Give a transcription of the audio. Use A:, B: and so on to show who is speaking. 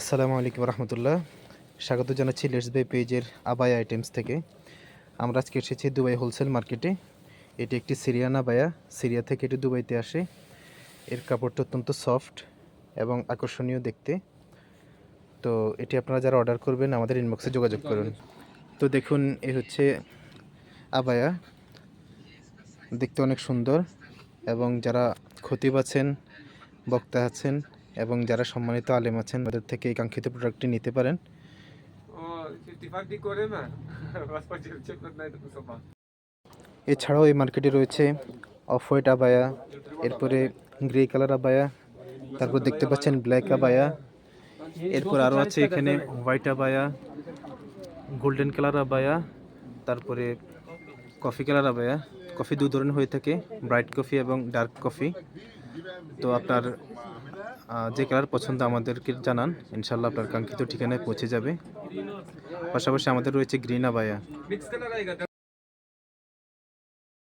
A: আসসালামু আলাইকুম রহমতুল্লাহ। স্বাগত জানাচ্ছি লেটস বাই পেজের আবায়া আইটেমস থেকে। আমরা আজকে এসেছি দুবাই হোলসেল মার্কেটে। এটি একটি সিরিয়ান আবায়া সিরিয়া থেকে এটি দুবাইতে আসে। এর কাপড়টা অত্যন্ত সফট এবং আকর্ষণীয় দেখতে। তো এটি আপনারা যারা অর্ডার করবেন, আমাদের ইনবক্সে যোগাযোগ করুন। তো দেখুন, এ হচ্ছে আবায়া। দেখতে অনেক সুন্দর এবং যারা খতিব আছেন, বক্তা আছেন এবং যারা সম্মানিত আলেম আছেন তাদের থেকে এই কাঙ্ক্ষিত প্রোডাক্টটি নিতে পারেন। এছাড়াও এই মার্কেটে রয়েছে অফ হোয়াইট আবায়া এরপরে গ্রে কালার আবায়া তারপর দেখতে পাচ্ছেন ব্ল্যাক আবায়া এরপর আরও আছে এখানে হোয়াইট আবায়া গোল্ডেন কালার আবায়া তারপরে কফি কালার আবায়া। কফি দু ধরনের হয়ে থাকে ব্রাইট কফি এবং ডার্ক কফি তো আপনার যে কালার পছন্দ আমাদেরকে জানান। ইনশাল্লাহ আপনার কাঙ্ক্ষিত ঠিকানায় পৌঁছে যাবে। পাশাপাশি আমাদের রয়েছে গ্রিন
B: আएगा